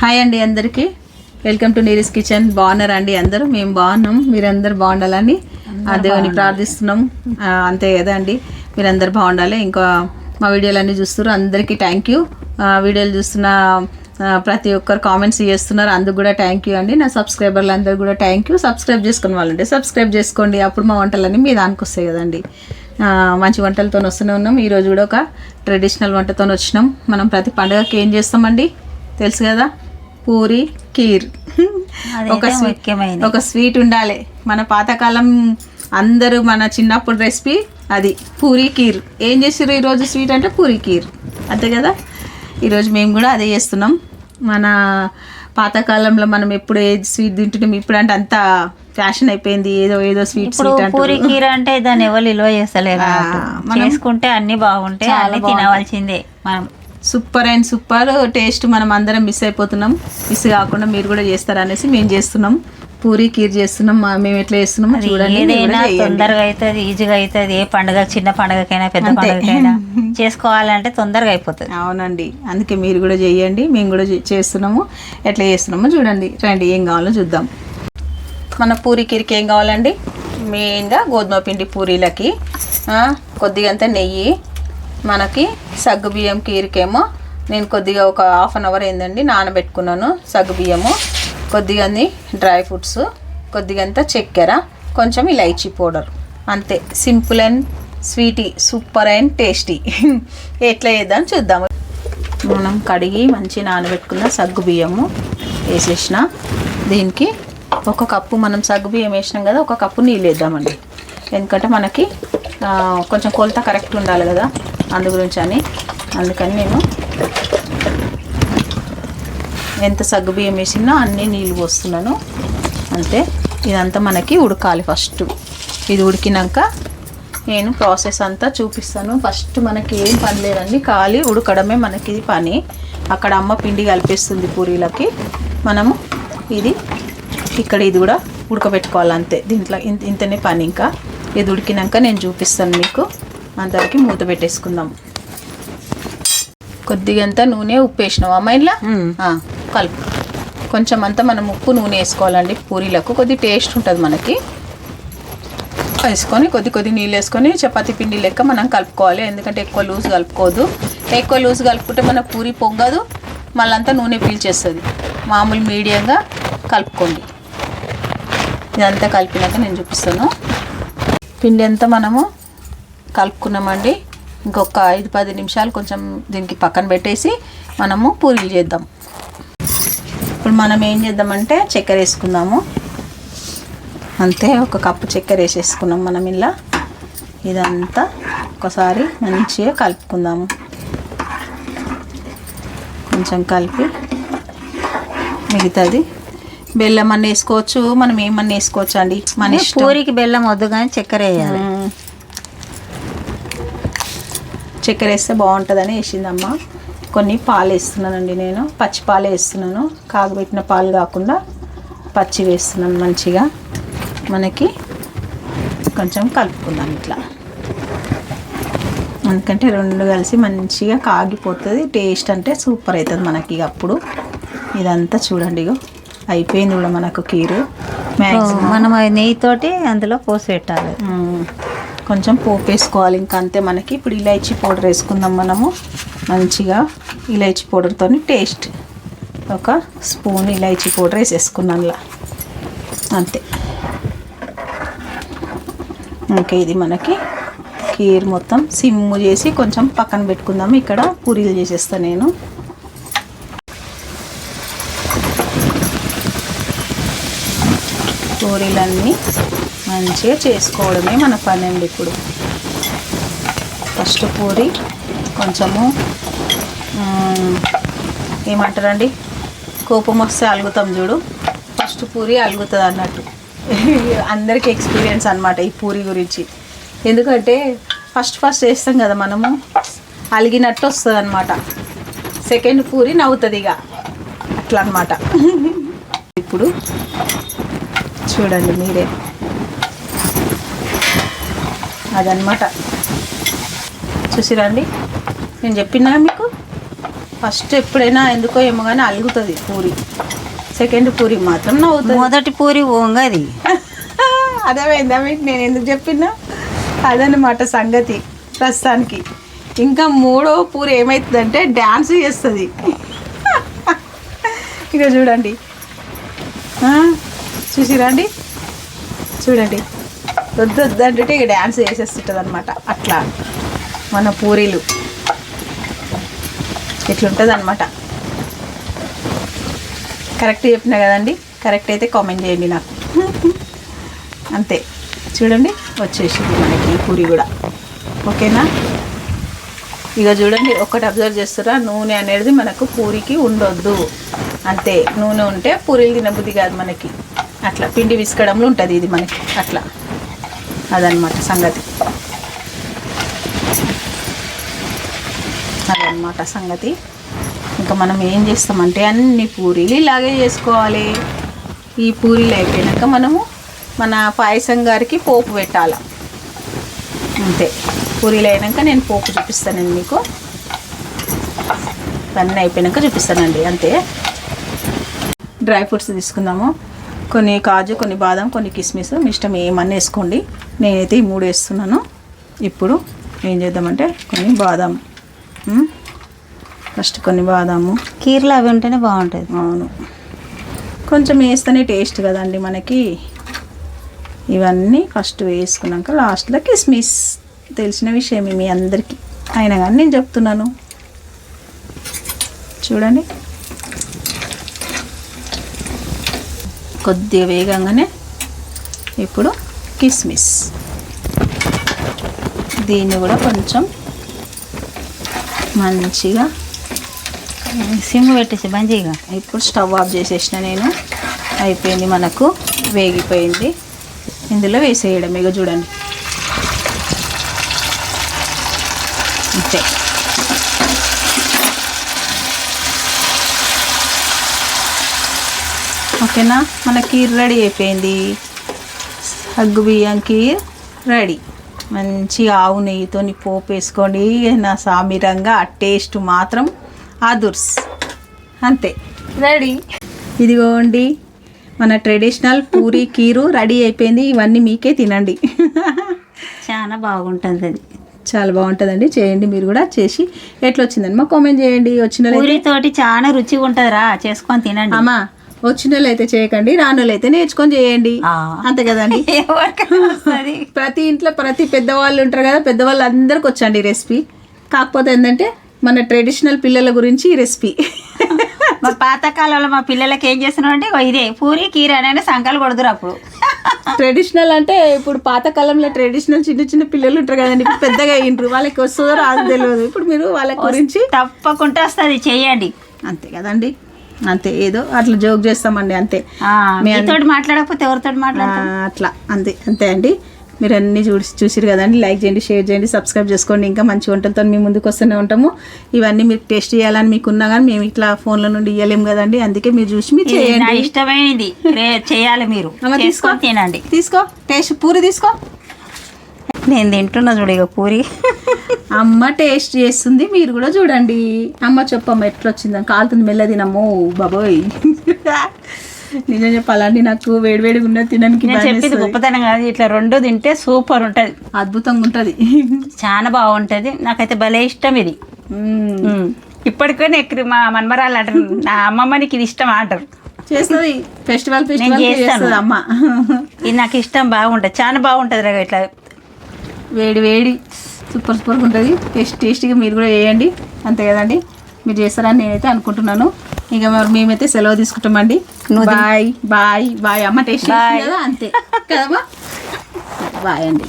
Hi అండి అందరికీ. Welcome to Neeri's kitchen బాగున్నారా అండి అందరూ? మేము బాగున్నాం. మీరందరూ బాగుండాలని ఆ దేవుని ప్రార్థిస్తున్నాం. అంతే కదా అండి. మీరందరూ బాగుండాలి. ఇంకా మా వీడియోలన్నీ చూస్తున్నారు. అందరికీ థ్యాంక్ యూ వీడియోలు చూస్తున్న ప్రతి ఒక్కరు కామెంట్స్ చేస్తున్నారు. అందుకు కూడా థ్యాంక్ యూ అండి. నా సబ్స్క్రైబర్లు అందరు కూడా థ్యాంక్ యూ సబ్స్క్రైబ్ చేసుకుని వాళ్ళంటే సబ్స్క్రైబ్ చేసుకోండి. అప్పుడు మా వంటలన్నీ మీ దానికి వస్తాయి కదండి మంచి వంటలతో వస్తూనే ఉన్నాం. ఈరోజు కూడా ఒక ట్రెడిషనల్ వంటతో వచ్చినాం. మనం ప్రతి పండుగకి ఏం చేస్తామండి? తెలుసు కదా? పూరి కీర్ ఒక స్వీట్. ఒక స్వీట్ ఉండాలి. మన పాతకాలం అందరూ మన చిన్నప్పుడు రెసిపీ అది పూరి కీర్ ఏం చేసిర్రు ఈరోజు స్వీట్ అంటే పూరి కీర్ అంతే కదా? ఈరోజు మేము కూడా అదే చేస్తున్నాం. మన పాతకాలంలో మనం ఎప్పుడు ఏ స్వీట్ తింటున్నాం ఇప్పుడు అంటే అంత ఫ్యాషన్ అయిపోయింది. ఏదో ఏదో స్వీట్ పూరి కీర అంటే దాన్ని ఎవరు నిల్వ చేస్తలేరు చేసుకుంటే అన్ని బాగుంటాయి అన్ని. తినవలసిందే మనం. సూపర్ అండ్ సూపర్ టేస్ట్ మనం అందరం మిస్ అయిపోతున్నాం. మిస్ కాకుండా మీరు కూడా చేస్తారనేసి మేము చేస్తున్నాం. పూరి కీర్ చేస్తున్నాం. మేము ఎట్లా చేస్తున్నామో అది చూడండి ఏదైనా. తొందరగా అవుతుంది ఈజీగా అవుతుంది. ఏ పండుగ చిన్న పండుగకైనా పెద్ద. పండుగకైనా చేసుకోవాలంటే తొందరగా అయిపోతుంది. అవునండి. అందుకే మీరు కూడా చేయండి. మేము కూడా చేస్తున్నాము. ఎట్లా చేస్తున్నామో చూడండి. రండి ఏం కావాలో చూద్దాం. మన పూరి కీరికి ఏం కావాలండి? మెయిన్గా గోధుమ పిండి పూరీలకి ఆ, కొద్దిగా అంత నెయ్యి మనకి సగ్గు బియ్యం కీరికేమో. నేను కొద్దిగా ఒక హాఫ్ అన్ అవర్ ఏందండి నానబెట్టుకున్నాను సగ్గు బియ్యము. కొద్దిగా డ్రై ఫ్రూట్స్ కొద్దిగంత చక్కెర కొంచెం ఇలైచీ పౌడర్. అంతే. Simple and sweety super and tasty. ఎట్లా చేద్దాం చూద్దాము మనం కడిగి మంచి నానబెట్టుకున్న సగ్గు బియ్యము వేసేసిన. దీనికి ఒక కప్పు మనం సగ్గు బియ్యం వేసినాం కదా ఒక కప్పు నీళ్ళు వేద్దామండి. ఎందుకంటే మనకి కొంచెం కొలత కరెక్ట్ ఉండాలి కదా. అందు గురించి అని అందుకని నేను ఎంత సగ్గు బియ్యం వేసినా అన్నీ నీళ్ళు పోస్తున్నాను. అంతే. ఇదంతా మనకి ఉడకాలి ఫస్ట్. ఇది ఉడికినాక నేను ప్రాసెస్ అంతా చూపిస్తాను. ఫస్ట్ మనకి ఏం పని లేదండి. ఖాళీ ఉడకడమే మనకి ఇది పని. అక్కడ అమ్మ పిండి కలిపిస్తుంది పూరీలకి. మనము ఇది ఇక్కడ ఇది కూడా ఉడకబెట్టుకోవాలి అంతే. దీంట్లో ఇంత ఇంతనే పని ఇంకా. ఇది ఉడికినాక నేను చూపిస్తాను మీకు. అంతవరకు మూత పెట్టేసుకుందాం. కొద్దిగా అంతా నూనె ఉప్పు వేసినావా అమ్మ ఇలా కలుపు. కొంచెం అంతా మనం ఉప్పు నూనె వేసుకోవాలండి. పూరీలకు కొద్ది టేస్ట్ ఉంటుంది మనకి. వేసుకొని కొద్ది కొద్ది నీళ్ళు వేసుకొని చపాతీ పిండి లెక్క మనం కలుపుకోవాలి. ఎందుకంటే ఎక్కువ లూజ్ కలుపుకోవద్దు ఎక్కువ లూజ్ కలుపుకుంటే మన పూరి పొంగదు. మళ్ళంతా నూనె పీల్చేస్తుంది. మామూలు మీడియంగా కలుపుకోండి. ఇదంతా కలిపినాక నేను చూపిస్తాను. పిండి అంతా మనము కలుపుకున్నామండి. ఇంకొక ఐదు పది నిమిషాలు కొంచెం దీనికి పక్కన పెట్టేసి మనము పూరీలు చేద్దాం. ఇప్పుడు మనం ఏం చేద్దామంటే చక్కెర వేసుకుందాము. అంతే ఒక కప్పు చక్కెర వేసేసుకున్నాం మనం ఇలా. ఇదంతా ఒకసారి మంచిగా కలుపుకుందాము. కొంచెం కలిపి మిగతాది. బెల్లం అన్న వేసుకోవచ్చు మనం ఏమన్నా వేసుకోవచ్చు అండి మన పూరికి బెల్లం వద్దు కానీ చక్కెర వేయాలి మ్మ్. చక్కెర వేస్తే బాగుంటుందని వేసిందమ్మ. కొన్ని పాలు వేస్తున్నానండి నేను. పచ్చి పాలు వేస్తున్నాను. కాగబెట్టిన పాలు కాకుండా పచ్చి వేస్తున్నాను మంచిగా. మనకి కొంచెం కలుపుకుందాం ఇట్లా. ఎందుకంటే రెండు కలిసి మంచిగా కాగిపోతుంది. టేస్ట్ అంటే సూపర్ అవుతుంది మనకి అప్పుడు. ఇదంతా చూడండి ఇగో. అయిపోయింది కూడా మనకు కీరు. మ్యాక్సిమం మనం అది నెయ్యితోటి అందులో పోసి పెట్టాలి. కొంచెం పోపు వేసుకోవాలి. ఇంకా అంతే మనకి. ఇప్పుడు ఇలైచీ పౌడర్ వేసుకుందాం మనము. మంచిగా ఇలైచీ పౌడర్తో టేస్ట్. ఒక స్పూన్ ఇలాచీ పౌడర్ వేసేసుకున్నాను ఇలా. అంతే. ఇంకా ఇది మనకి కీర్ మొత్తం సిమ్ చేసి కొంచెం పక్కన పెట్టుకుందాం. ఇక్కడ పూరీలు చేసేస్తాను నేను. పూరీలన్నీ మంచిగా చేసుకోవడమే మన పని అండి ఇప్పుడు. ఫస్ట్ పూరి కొంచెము ఏమంటారండి? కోపం వస్తే అలుగుతాం చూడు. ఫస్ట్ పూరి అలుగుతుంది అన్నట్టు. అందరికీ ఎక్స్పీరియన్స్ అనమాట ఈ పూరి గురించి. ఎందుకంటే ఫస్ట్ ఫస్ట్ వేస్తాం కదా మనము. అలిగినట్టు వస్తుంది అనమాట సెకండ్ పూరి నవ్వుతుంది ఇక. అట్లా అనమాట ఇప్పుడు చూడండి మీరే. అదనమాట చూసిరండి? నేను చెప్పినా మీకు? ఫస్ట్ ఎప్పుడైనా ఎందుకో ఏమో కానీ అలుగుతుంది పూరి. సెకండ్ పూరి మాత్రం నవ్వుతుంది. మొదటి పూరి ఓంగది అదేమైందా మీకు? నేను ఎందుకు చెప్పినా? అదనమాట సంగతి ప్రస్తుతానికి. ఇంకా మూడో పూరి ఏమవుతుందంటే డ్యాన్స్ చేస్తుంది. ఇక చూడండి. చూసిరండి? చూడండి. వద్దు వద్దు అంటే ఇక డ్యాన్స్ వేసేస్తుంటుంది అనమాట అట్లా. మన పూరీలు. ఇట్లుంటుంది అనమాట కరెక్ట్ చెప్పినా కదండి? కరెక్ట్ అయితే కామెంట్ చేయండి నాకు. అంతే. చూడండి వచ్చేసింది మనకి ఈ పూరి కూడా. ఓకేనా? ఇక చూడండి ఒకటి అబ్జర్వ్ చేస్తారా? నూనె అనేది మనకు పూరికి ఉండొద్దు. అంతే. నూనె ఉంటే పూరీలు తినబుద్ధి కాదు మనకి. అట్లా. పిండి విసుకడంలో ఉంటుంది ఇది మనకి. అట్లా. అదనమాట సంగతి. అదనమాట సంగతి. ఇంకా మనం ఏం చేస్తామంటే అన్ని పూరీలు ఇలాగే చేసుకోవాలి. ఈ పూరీలు అయిపోయాక మనము మన పాయసం గారికి పోపు పెట్టాలి. అంతే. పూరీలు అయినాక నేను పోపు చూపిస్తానండి మీకు. అన్నీ అయిపోయాక చూపిస్తానండి అంతే. డ్రై ఫ్రూట్స్ తీసుకుందాము. కొన్ని కాజు కొన్ని బాదం కొన్ని కిస్మిస్ మీ ఇష్టం ఏమన్నా వేసుకోండి. నేనైతే ఈ మూడు వేస్తున్నాను. ఇప్పుడు ఏం చేద్దామంటే కొన్ని బాదం ఫస్ట్ కొన్ని బాదాము. కీర్లు అవి ఉంటేనే బాగుంటుంది. అవును. కొంచెం వేస్తేనే టేస్ట్ కదండి మనకి. ఇవన్నీ ఫస్ట్ వేసుకున్నాక లాస్ట్లో కిస్మిస్. తెలిసిన విషయమే మీ అందరికీ. అయినా కానీ నేను చెప్తున్నాను. చూడండి. కొద్దిగా వేగంగానే ఇప్పుడు కిస్మిస్. దీన్ని కూడా కొంచెం మంచిగా సిమ్ పెట్టేసి మంచిగా ఇప్పుడు స్టవ్ ఆఫ్ చేసేసిన నేను. అయిపోయింది మనకు. వేగిపోయింది. ఇందులో వేసేయడం ఇక చూడండి. అంతే. ఓకేనా? మనకి రెడీ అయిపోయింది. సగ్గు బియ్యం కీర్ రెడీ. మంచి ఆవు నెయ్యితో పోపు వేసుకోండి. నా సామిరంగా ఆ టేస్ట్ మాత్రం అదుర్స్. అంతే. రెడీ. ఇదిగోండి. మన ట్రెడిషనల్ పూరి కీరు రెడీ అయిపోయింది. ఇవన్నీ మీకే తినండి. చాలా బాగుంటుంది. అది చాలా బాగుంటుందండి. చేయండి. మీరు కూడా చేసి ఎట్లా వచ్చిందని మా కామెంట్ చేయండి. వచ్చిన పూరితోటి చాలా రుచిగా ఉంటుందిరా చేసుకొని తినండి. అమ్మా వచ్చిన అయితే చేయకండి రాని వాళ్ళు అయితే నేర్చుకొని చేయండి. అంతే కదండి. ప్రతి ఇంట్లో ప్రతి పెద్దవాళ్ళు ఉంటారు కదా పెద్దవాళ్ళు అందరికి వచ్చండి రెసిపీ. కాకపోతే ఏంటంటే మన ట్రెడిషనల్ పిల్లల గురించి ఈ రెసిపీ. మా పాతకాలంలో మా పిల్లలకి ఏం చేస్తున్నాం అంటే ఇదే పూరి కీర అనే సంకలు కొడుతురు అప్పుడు. ట్రెడిషనల్ అంటే ఇప్పుడు పాతకాలంలో ట్రెడిషనల్ చిన్న చిన్న పిల్లలు ఉంటారు కదండి ఇప్పుడు పెద్దగా అయ్యిండ్రు వాళ్ళకి వస్తుందో రాదు తెలియదు. ఇప్పుడు మీరు వాళ్ళ గురించి తప్పకుండా వస్తుంది చేయండి. అంతే కదండి. అంతే ఏదో అట్లా జోక్ చేస్తామండి అంతే. ఆ, మీ అన్- మీతోటి మాట్లాడకపోతే మాట్లాడతాం? అట్లా అంతే అంతే అండి. మీరు అన్ని చూసి చూసిరు కదండి లైక్ చేయండి షేర్ చేయండి సబ్స్క్రైబ్ చేసుకోండి. ఇంకా మంచి వంటలతో మీ ముందుకు వస్తూనే ఉంటాము. ఇవన్నీ మీరు టేస్ట్ చేయాలని మీకు ఉన్నా కానీ మేము ఇట్లా ఫోన్ల నుండి ఇవ్వలేము కదండి. అందుకే మీరు చూసి మీరు చేయండి. ఇష్టమైనది. చేయాలి మీరు. తీసుకో. తినండి. తీసుకో. టేస్ట్ పూరి తీసుకో. నేను తింటున్నా చూడు ఇక పూరి. అమ్మ టేస్ట్ చేస్తుంది మీరు కూడా చూడండి. అమ్మ చెప్పమ్మ ఎట్లా వచ్చిందని కాలుతుంది మెల్ల తినమ్మో బాబోయ్. నిజం చెప్పాలండి నాకు వేడివేడిగా ఉన్నది తినడానికి చెప్పింది. గొప్పతనం కాదు ఇట్లా రెండు తింటే సూపర్ ఉంటుంది. అద్భుతంగా ఉంటుంది. చాలా బాగుంటుంది. నాకైతే భలే ఇష్టం ఇది. ఇప్పటికైనా ఎక్కడ మా మన్మరాలు అంటారు నా అమ్మమ్మనికి ఇది ఇష్టం అంటారు. చేస్తుంది. ఫెస్టివల్. చేస్తుంది అమ్మ. ఇది నాకు ఇష్టం బాగుంటుంది. చాలా బాగుంటుంది రా ఇట్లా. వేడి వేడి. సూపర్ సూపర్గా ఉంటుంది. టేస్ట్ టేస్టీగా మీరు కూడా వేయండి. అంతే కదండి? మీరు చేస్తారని నేనైతే అనుకుంటున్నాను. ఇక మరి మేమైతే సెలవు తీసుకుంటామండి. Bye bye bye. అమ్మ టేస్ట్. కదా అంతే. కదమ్మా? బాయ్ అండి.